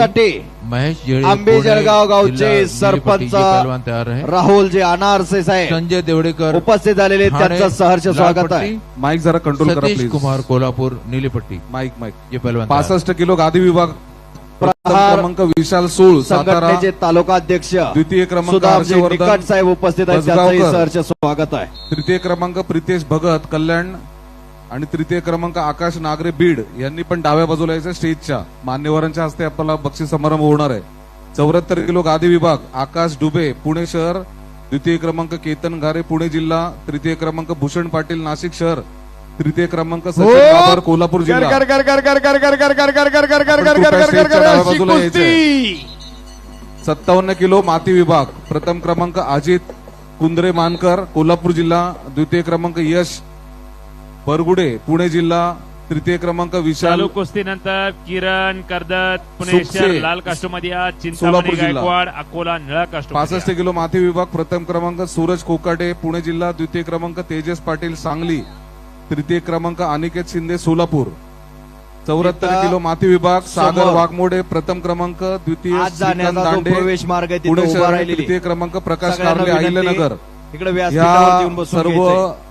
साठी महेश जेळे आंबे जळगाव गावचे सरपंच ये पहलवान तयार रहे राहुल जे अनारसे साहेब संजय देवडेकर उपस्थित झालेले त्यांचं सहर्ष स्वागत आहे. माईक जरा कंट्रोल करा Satish please Kumar Kolhapur नीलीपट्टी. Mike mike. ये पहलवान. पासष्ट किलो गादी विभाग क्रमांक विशाल सूळ सातारा संघटनेचे तालुका अध्यक्ष द्वितीय क्रमांक साहेब उपस्थित आहेत. त्यांचंही सहर्ष स्वागत आहे. तृतीय क्रमांक प्रितेश भगत कल्याण आणि तृतीय क्रमांक आकाश नागरे बीड यांनी पण डाव्या बाजूला यायचं स्टेजच्या मान्यवरांच्या हस्ते आपल्याला बक्षीस समारंभ होणार आहे चौऱ्याहत्तर किलो गादी विभाग आकाश डुबे पुणे शहर द्वितीय क्रमांक केतन घारे पुणे जिल्हा तृतीय क्रमांक भूषण पाटील नाशिक शहर तृतीय क्रमांक कोल्हापूर जिल्हा बाजूला सत्तावन्न किलो माती विभाग प्रथम क्रमांक अजित कुंद्रे मानकर कोल्हापूर जिल्हा द्वितीय क्रमांक यश बरगुडे पुणे जिल्हा तृतीय क्रमांक विशाल चालू कुस्तीनंतर किरण कर्दत पुणे सुपसे. शहर लाल सोलापूर चिंतामणी जिल्हा. गायकवाड अकोला निळा कास्टो पासष्ट किलो माती विभाग प्रथम क्रमांक सूरज कोकाटे पुणे जिल्हा द्वितीय क्रमांक तेजस पाटील सांगली तृतीय क्रमांक अनिकेत शिंदे सोलापूर चौऱ्याहत्तर इथं किलो माती विभाग सागर समोर वाघमोडे प्रथम क्रमांक द्वितीय आज श्रीकांत जाण्याचा जो दांडे प्रवेश मार्ग आहे तिथे पुणे उभा शहर राहिलेली तृतीय क्रमांक प्रकाश सगळ्यांना कारले विनंती, अहिल्यानगर इकडे व्यासपीठावरती येऊन या बसून सर्व घ्यायचंय.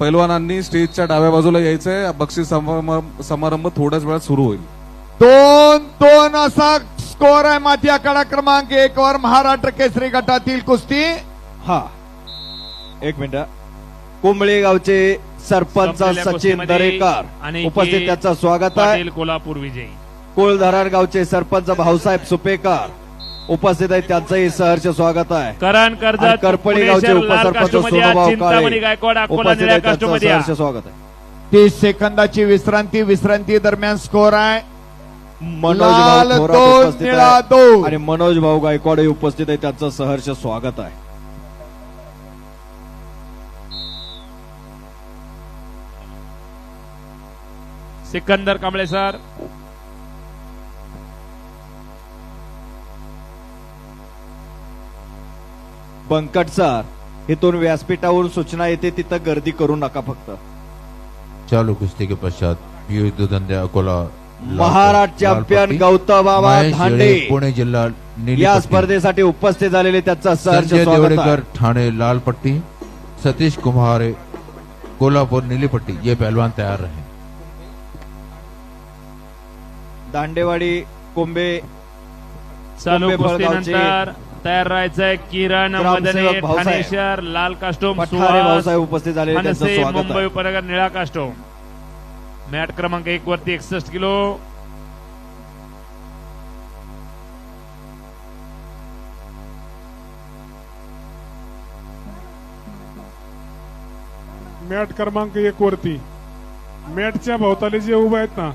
पैलवानांनी स्टेजच्या डाव्या बाजूला यायचंय. बक्षीस समारंभ समारंभ थोड्याच वेळात सुरू होईल. दोन दोन असा स्कोर आहे माती आखाडा क्रमांक एक वर महाराष्ट्र केसरी गटातील कुस्ती. हा. एक मिनिट. कुंबळे गावचे सरपंच सचिन दरेकर. आणि उपस्थित त्याचं स्वागत आहे. कोल्हापूर विजयी. कुळधरण गावचे सरपंच भाऊसाहेब सुपेकर. उपस्थित आहेत. त्यांचंही सहर्ष स्वागत आहे. करण कर्जत करपणी पुणे गावचे उपसरपंच काळे उपस्थित आहेत. त्यांचं सहर्ष. स्वागत आहे. तीस सेकंदाची विश्रांती विश्रांती दरम्यान स्कोर आहे. मनोज भाऊ आणि मनोज भाऊ गायकवाड उपस्थित आहे त्यांचं सहर्ष स्वागत आहे. सिकंदर कांबळे सर. बंकट सर इथून व्यासपीठावरून सूचना येते तिथं गर्दी करू नका फक्त. चालू कुस्ती के पश्चात पीयूष दुधंदे अकोला महाराष्ट्र चॅम्पियन लालपट्टी, गौतम बाबा धांडे. पुणे जिल्हा या नीलीपट्टी, स्पर्धेसाठी उपस्थित झालेले त्यांचं सहर्ष संजय स्वागत देवडेकर आहे ठाणे लाल पट्टी. सतीश कुमार कोल्हापुर नीली पट्टी. ये पहलवान तैयार रहे. दांडेवाडी कोंबे चालू कुस्तीनंतर तयार राहायचंय किरण मदने भाऊसाहेब. ठाणे शहर लाल कास्टोम भाऊसाहेब उपस्थित स्वागत मुंबई उपनगर निळा कास्टोम. मॅट क्रमांक एक वरती एकसष्ट किलो. मॅट क्रमांक एक वरती. मॅटच्या भोवताली जे उभे आहेत ना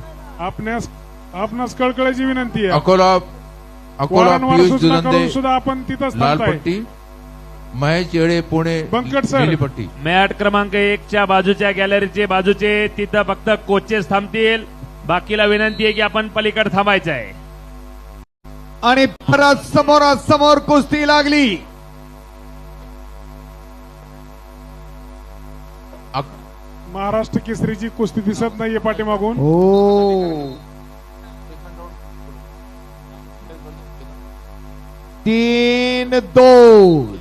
आपणास आपणास कळकळायची विनंती आहे. अकोला अकोला पीयूष दुधंदे सुद्धा आपण तिथंच लाल थांबताय. पट्टी महेश येळे पुणे बंकट सर. नीली पट्टी मॅट क्रमांक एकच्या बाजूच्या गॅलरीचे बाजूचे तिथं फक्त कोचेस थांबतील. बाकीला विनंती आहे की आपण पलीकडे थांबायचं आहे आणि परत समोरासमोर कुस्ती लागली. महाराष्ट्र केसरीची कुस्ती दिसत नाहीये पाठीमागून. हो. तीन दोन.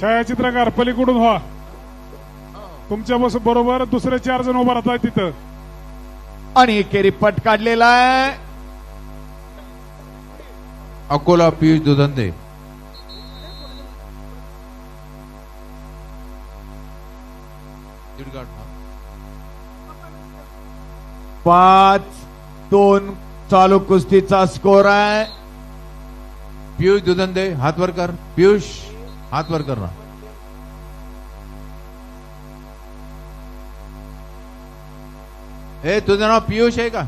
छायाचित्रकार पलीकडून व्हा. तुमच्या बस बरोबर दुसरे चार जण उभा राहतात तिथं. आणि एकेरी पट काढलेला आहे. अकोला पीयूष दुधंदे. पाच दोन चालू कुस्तीचा स्कोर आहे. पीयूष दुधंदे हात वर कर. पीयूष हात वर कर ना. ए तुझं नाव पियुष आहे का?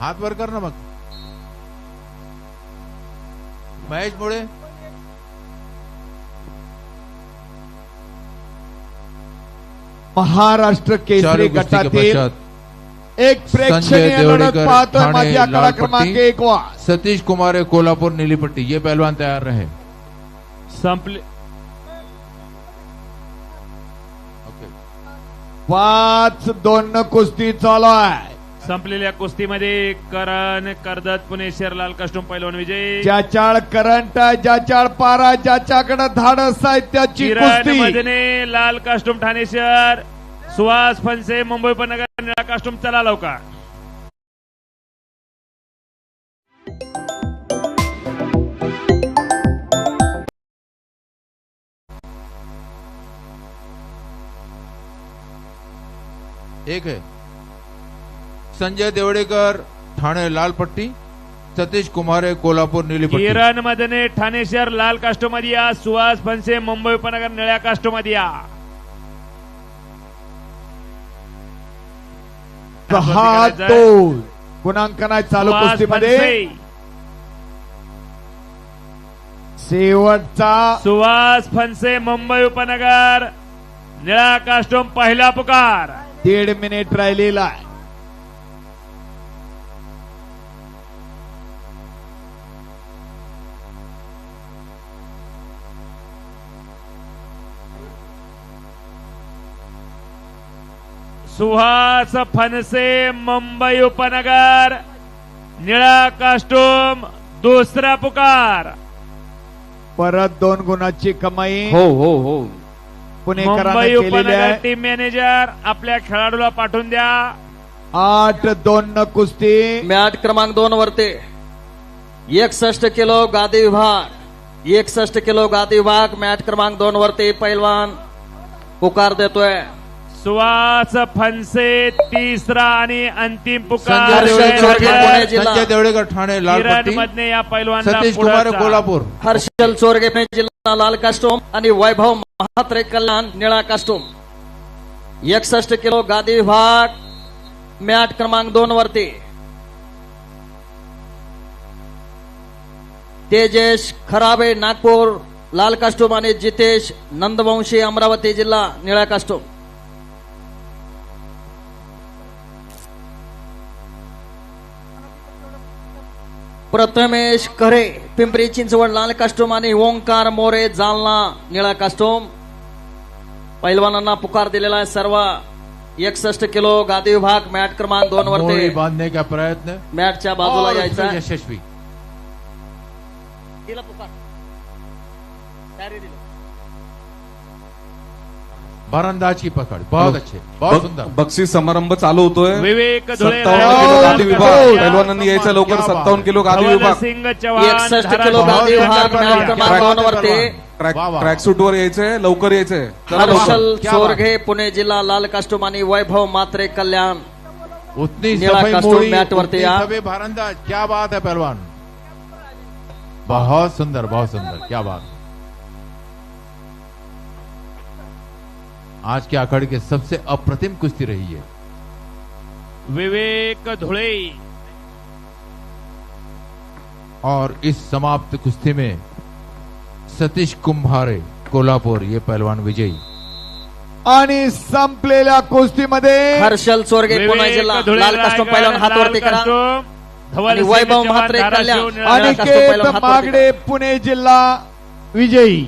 हात वर कर ना मग. महेश मुळे. महाराष्ट्र केसरी गटातील एक प्रेक्षणीय लढत पाहतोय माझी आकडा क्रमांक. एक वा सतीश कुमार कोल्हापुर नीली पट्टी ये पहलवान तैयार रहे. संपले. पाच दोन कुस्ती चालू आहे. संपलेल्या कुस्तीमध्ये करण कर्दत पुणे लाल कस्टूम पैलवान विजय. ज्याच्याळ करंट ज्याच्याळ पारा ज्याच्याकडे धाडस आहे त्याची कुस्ती. लाल कास्टूम ठाणे शहर सुहास फनसे मुंबई उपनगर निळा कास्टूम चला लवकर. एक है। संजय देवड़ेकर ठाणे लाल पट्टी सतीश कुमारे कोल्हापूर नीली पट्टी। किरण मदने ठाणे शहर लाल कास्टूममध्ये या सुहास फनसे मुंबई उपनगर निळ्या कास्टूममध्ये। या सहा दोन. गुणांकन आहे चालू कुस्तीमध्ये. शेवटचा. सुहास फनसे मुंबई उपनगर. निळा कास्टूम पहिला पुकार. दीड मिनिट राहिलेला आहे. सुहास फनसे मुंबई उपनगर निळा कास्टूम दुसरा पुकार. परत दोन गुणाची कमाई हो हो हो. पुणेकरांना मुंबई केलेली उपनगर आहे. टीम मॅनेजर आपल्या खेळाडूला पाठवून द्या. आठ दोन न कुस्ती. मॅट क्रमांक दोन वरती. एकसष्ट किलो गादी विभाग. एकसष्ट किलो गादी विभाग. मॅट क्रमांक दोन वरती पैलवान पुकार देतोय. सुहास फनसे तिसरा आणि अंतिम पुकार संजय देवड़ेकर ठाणे मधने या पैलवानला सतीश कुमारे. कोल्हापूर. हर्षल चोरगे पुणे जिल्हा लाल कास्टोम आणि वैभव महात्रे कल्याण निळा कास्टोम. एकसष्ट किलो गादी विभाग मॅट क्रमांक दोन वरती. तेजेश खराबे नागपूर लाल कास्टोम आणि जितेश नंदवंशी अमरावती जिल्हा निळा कास्टोम. प्रथमेश खरे पिंपरी चिंचवड लाल कास्टोम आणि ओंकार मोरे जालना निळा कास्टोम. पैलवानांना पुकार दिलेला आहे सर्व. एकसष्ट किलो गादी विभाग मॅट क्रमांक दोन वरती. बांधने का प्रयत्न? मॅटच्या बाजूला यायचा यशस्वी. दिला पुकार. तयारी दिली. बरंदाज की पकड़. बहुत अच्छे. बहुत सुंदर. बक्षीस समारंभ चालू होतोय. विवेक धुळे सत्तावन्न किलो गादी विभाग. यायचं लवकर सत्तावन्न किलो गादी विभाग. सिंग चव्हाण एकसष्ट. किलो गादी विभाग ट्रॅक सूट वर यायचंय लवकर यायचंय. हर्षल. चोरघे पुणे जिल्हा लाल कास्टोम आणि वैभव मात्रे कल्याण. उतनी मैट वरती भारंदाज क्या बात है पहलवान. बहुत सुंदर बहुत सुंदर. क्या बात. आज के अखाड़े के सबसे अप्रतिम कुश्ती रही है। विवेक धुळे। और इस समाप्त कुश्ती में सतीश कुंभारे कोल्हापुर ये पहलवान विजयी। आणि संपलेल्या कुस्तीमध्ये हर्षल चोरगे पुणे जिल्हा विवेक धुळे लाल कास्टोम रायगड, पैलवान हात लाल वरती करा. कास्टोम, धवल आणि वैभव म्हात्रे कल्याण. अनिकेत मागडे पुणे जिल्हा विजयी.